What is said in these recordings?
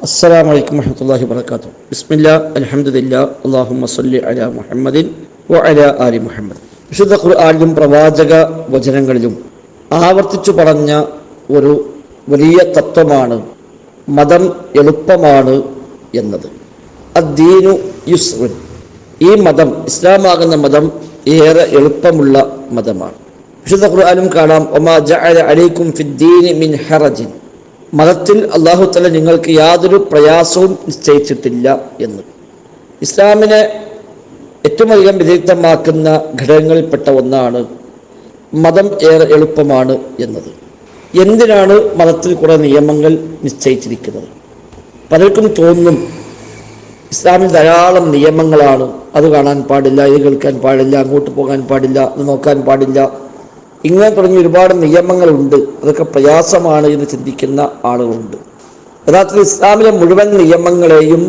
السلام عليكم ورحمة الله وبركاته بسم الله الحمد لله اللهم صل على محمد وعلى آل محمد വിശുദ്ധ ഖുർആാനിലും പ്രവാചക വചനങ്ങളിലും ആവർത്തിച്ചു പറഞ്ഞ ഒരു വലിയ തത്വമാണ് മതം എളുപ്പമാണ് എന്നത് അദ്ദീനു യുസ്റുൻ ഈ മതം ഇസ്ലാമാകുന്ന മതം ഏറെ എളുപ്പമുള്ള മതമാണ് വിശുദ്ധ ഖുർആാനും കാണാം ഒമാ ജഅല അലൈക്കും ഫിദ്ദീനി മിൻ ഹറജിൻ മതത്തിൽ അള്ളാഹു തല നിങ്ങൾക്ക് യാതൊരു പ്രയാസവും നിശ്ചയിച്ചിട്ടില്ല എന്ന്. ഇസ്ലാമിനെ ഏറ്റവും അധികം വിദഗ്ധമാക്കുന്ന ഘടകങ്ങളിൽപ്പെട്ട ഒന്നാണ് മതം ഏറെ എളുപ്പമാണ് എന്നത്. എന്തിനാണ് മതത്തിൽ കുറേ നിയമങ്ങൾ നിശ്ചയിച്ചിരിക്കുന്നത്? പലർക്കും തോന്നും ഇസ്ലാമിൽ ധാരാളം നിയമങ്ങളാണ്. അത് കാണാൻ പാടില്ല ഇത് കേൾക്കാൻ പാടില്ല അങ്ങോട്ട് പോകാൻ പാടില്ല അത് നോക്കാൻ പാടില്ല. ഇങ്ങനെ തുടങ്ങി ഒരുപാട് നിയമങ്ങളുണ്ട്. അതൊക്കെ പ്രയാസമാണ് എന്ന് ചിന്തിക്കുന്ന ആളുകളുണ്ട്. യഥാർത്ഥത്തിൽ ഇസ്ലാമിലെ മുഴുവൻ നിയമങ്ങളെയും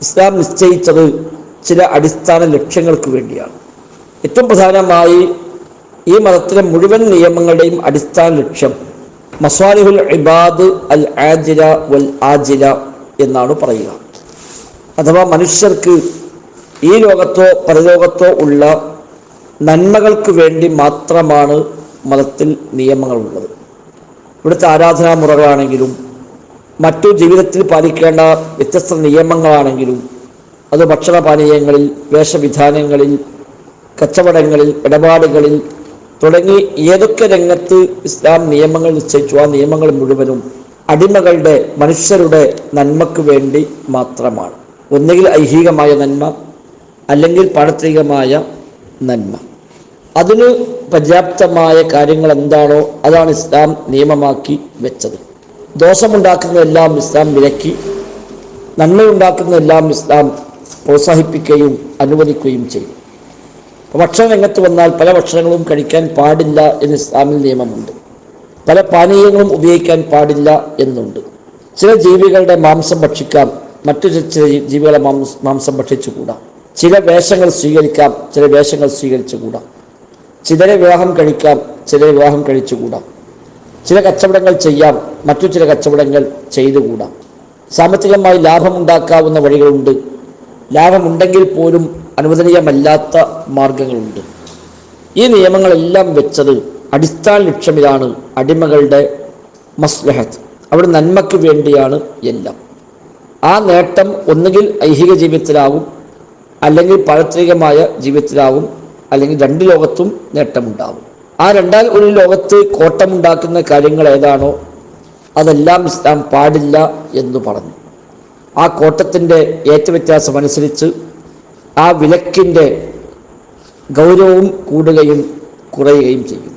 ഇസ്ലാം നിശ്ചയിച്ചത് ചില അടിസ്ഥാന ലക്ഷ്യങ്ങൾക്ക് വേണ്ടിയാണ്. ഏറ്റവും പ്രധാനമായി ഈ മതത്തിലെ മുഴുവൻ നിയമങ്ങളുടെയും അടിസ്ഥാന ലക്ഷ്യം മസ്വാലിഹുൽ ഇബാദ് അൽ ആജില വൽ ആജില എന്നാണ് പറയുക. അഥവാ മനുഷ്യർക്ക് ഈ ലോകത്തോ പരലോകത്തോ ഉള്ള നന്മകൾക്ക് വേണ്ടി മാത്രമാണ് മതത്തിൽ നിയമങ്ങളുള്ളത്. ഇവിടുത്തെ ആരാധനാ മുറകളാണെങ്കിലും മറ്റു ജീവിതത്തിൽ പാലിക്കേണ്ട വ്യത്യസ്ത നിയമങ്ങളാണെങ്കിലും അത് ഭക്ഷണപാനീയങ്ങളിൽ വേഷവിധാനങ്ങളിൽ കച്ചവടങ്ങളിൽ ഇടപാടുകളിൽ തുടങ്ങി ഏതൊക്കെ രംഗത്ത് ഇസ്ലാം നിയമങ്ങൾ നിശ്ചയിച്ചു ആ നിയമങ്ങൾ മുഴുവനും അടിമകളുടെ മനുഷ്യരുടെ നന്മക്ക് വേണ്ടി മാത്രമാണ്. ഒന്നുകിൽ ഐഹികമായ നന്മ അല്ലെങ്കിൽ പാരത്രികമായ നന്മ. അതിന് പര്യാപ്തമായ കാര്യങ്ങൾ എന്താണോ അതാണ് ഇസ്ലാം നിയമമാക്കി വെച്ചത്. ദോഷമുണ്ടാക്കുന്നതെല്ലാം ഇസ്ലാം വിലക്കി നന്മയുണ്ടാക്കുന്നതെല്ലാം ഇസ്ലാം പ്രോത്സാഹിപ്പിക്കുകയും അനുവദിക്കുകയും ചെയ്യും. ഭക്ഷണ രംഗത്ത് വന്നാൽ പല ഭക്ഷണങ്ങളും കഴിക്കാൻ പാടില്ല എന്ന് ഇസ്ലാമിൽ നിയമമുണ്ട്. പല പാനീയങ്ങളും ഉപയോഗിക്കാൻ പാടില്ല എന്നുണ്ട്. ചില ജീവികളുടെ മാംസം ഭക്ഷിക്കാം മറ്റു ചില ജീവികളെ മാംസം ഭക്ഷിച്ചുകൂടാ. ചില വേഷങ്ങൾ സ്വീകരിക്കാം ചില വേഷങ്ങൾ സ്വീകരിച്ചുകൂടാ. ചിലരെ വിവാഹം കഴിക്കാം ചിലരെ വിവാഹം കഴിച്ചുകൂടാ. ചില കച്ചവടങ്ങൾ ചെയ്യാം മറ്റു ചില കച്ചവടങ്ങൾ ചെയ്തുകൂടാം. സാമ്പത്തികമായി ലാഭമുണ്ടാക്കാവുന്ന വഴികളുണ്ട്. ലാഭമുണ്ടെങ്കിൽ പോലും അനുവദനീയമല്ലാത്ത മാർഗങ്ങളുണ്ട്. ഈ നിയമങ്ങളെല്ലാം വെച്ചത് അടിസ്ഥാന ലക്ഷ്യമിലാണ് അടിമകളുടെ മസ്ലഹത്ത്. അവിടെ നന്മയ്ക്ക് വേണ്ടിയാണ് എല്ലാം. ആ നേട്ടം ഒന്നുകിൽ ഐഹിക ജീവിതത്തിലാവും അല്ലെങ്കിൽ പാരത്രികമായ ജീവിതത്തിലാവും അല്ലെങ്കിൽ രണ്ട് ലോകത്തും നേട്ടമുണ്ടാവും. ആ രണ്ടാൽ ഒരു ലോകത്ത് കോട്ടമുണ്ടാക്കുന്ന കാര്യങ്ങൾ ഏതാണോ അതെല്ലാം ഇസ്ലാം പാടില്ല എന്ന് പറഞ്ഞു. ആ കോട്ടത്തിന്റെ ഏറ്റവ്യത്യാസം അനുസരിച്ച് ആ വിലക്കിന്റെ ഗൗരവവും കൂടുകയും കുറയുകയും ചെയ്യും.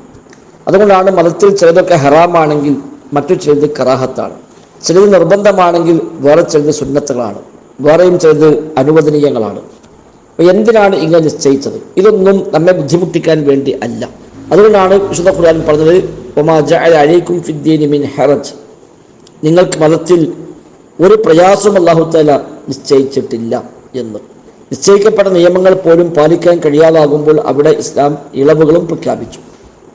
അതുകൊണ്ടാണ് മതത്തിൽ ചിലതൊക്കെ ഹറാമാണെങ്കിൽ മറ്റു ചിലത് കറാഹത്താണ്. ചിലത് നിർബന്ധമാണെങ്കിൽ വേറെ ചിലത് സുന്നത്തുകളാണ്. വേറെയും ചിലത് അനുവദനീയങ്ങളാണ്. എന്തിനാണ് ഇങ്ങനെ നിശ്ചയിച്ചത്? ഇതൊന്നും നമ്മെ ബുദ്ധിമുട്ടിക്കാൻ വേണ്ടി അല്ല. അതുകൊണ്ടാണ് വിശുദ്ധ ഖുർആൻ പറഞ്ഞത് അലൈക്കും ഫിദ്ദീനി മിൻ ഹെറജ്. നിങ്ങൾക്ക് മതത്തിൽ ഒരു പ്രയാസം അല്ലാഹു തആല നിശ്ചയിച്ചിട്ടില്ല എന്ന്. നിശ്ചയിക്കപ്പെട്ട നിയമങ്ങൾ പോലും പാലിക്കാൻ കഴിയാതാകുമ്പോൾ അവിടെ ഇസ്ലാം ഇളവുകളും പ്രഖ്യാപിച്ചു.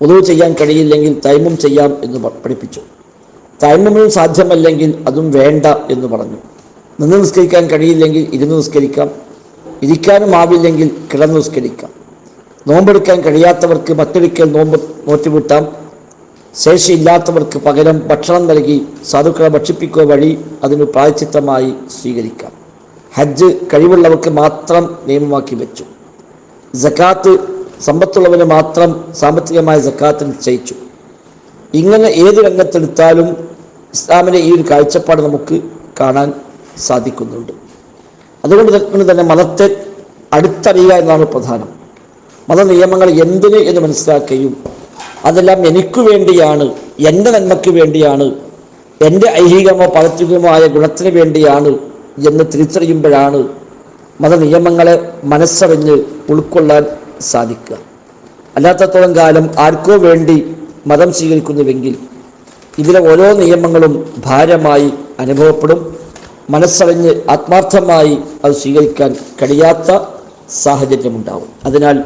ഒതുവ് ചെയ്യാൻ കഴിയില്ലെങ്കിൽ തൈമും ചെയ്യാം എന്ന് പഠിപ്പിച്ചു. തൈമും സാധ്യമല്ലെങ്കിൽ അതും വേണ്ട എന്ന് പറഞ്ഞു. നിന്ന് നിസ്കരിക്കാൻ കഴിയില്ലെങ്കിൽ ഇരുന്ന് നിസ്കരിക്കാം. ഇരിക്കാനും ആവില്ലെങ്കിൽ കിടന്നു നിസ്കരിക്കാം. നോമ്പെടുക്കാൻ കഴിയാത്തവർക്ക് മറ്റൊരിക്കൽ നോമ്പ് നോറ്റുവിട്ടാം. ശേഷിയില്ലാത്തവർക്ക് പകരം ഭക്ഷണം നൽകി സാധുക്കളെ ഭക്ഷിപ്പിക്കുക വഴി അതിന് പ്രായച്ചിത്തമായി സ്വീകരിക്കാം. ഹജ്ജ് കഴിവുള്ളവർക്ക് മാത്രം നിയമമാക്കി വെച്ചു. ജക്കാത്ത് സമ്പത്തുള്ളവന് മാത്രം സാമ്പത്തികമായ ജക്കാത്ത് നിശ്ചയിച്ചു. ഇങ്ങനെ ഏത് രംഗത്തെടുത്താലും ഇസ്ലാമിന്റെ ഈ ഒരു കാഴ്ചപ്പാട് നമുക്ക് കാണാൻ സാധിക്കുന്നുണ്ട്. അതുകൊണ്ട് തന്നെ- മതത്തെ അടുത്തറിയുക എന്നാണ് പ്രധാനം. മത നിയമങ്ങൾ എന്തിന് എന്ന് മനസ്സിലാക്കുകയും അതെല്ലാം എനിക്ക് വേണ്ടിയാണ് എന്റെ നന്മയ്ക്ക് വേണ്ടിയാണ് എന്റെ ഐഹികമോ പാരത്രികമായ ഗുണത്തിന് വേണ്ടിയാണ് എന്ന് തിരിച്ചറിയുമ്പോഴാണ് മതനിയമങ്ങളെ മനസ്സറിഞ്ഞ് ഉൾക്കൊള്ളാൻ സാധിക്കുക. അല്ലാത്തത്തോളം കാലം ആർക്കോ വേണ്ടി മതം സ്വീകരിക്കുന്നുവെങ്കിൽ ഇതിലെ ഓരോ നിയമങ്ങളും ഭാരമായി അനുഭവപ്പെടും. മനസ്സറിഞ്ഞ് ആത്മാർത്ഥമായി അത് സ്വീകരിക്കാൻ കഴിയാത്ത സാഹചര്യമുണ്ടാവും. അതിനാൽ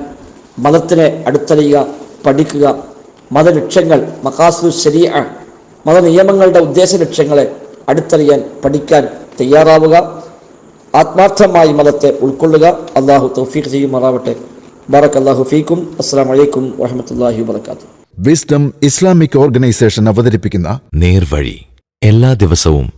മതത്തിനെ അടുത്തറിയുക പഠിക്കുക മതലക്ഷ്യങ്ങൾ മക്കാസു ശരിയ മതനിയമങ്ങളുടെ ഉദ്ദേശ ലക്ഷ്യങ്ങളെ അടുത്തറിയാൻ പഠിക്കാൻ തയ്യാറാവുക. ആത്മാർത്ഥമായി മതത്തെ ഉൾക്കൊള്ളുക. അള്ളാഹു തൗഫീഖ് ചെയ്യുമാറാവട്ടെ. ബാറക് അള്ളാഹു ഫീക്കും. അസ്സാം വലൈക്കും വാഹമത്തല്ലാഹി വാത്തു വിസ്ഡം ഇസ്ലാമിക് ഓർഗനൈസേഷൻ അവതരിപ്പിക്കുന്ന നേർവഴി എല്ലാ ദിവസവും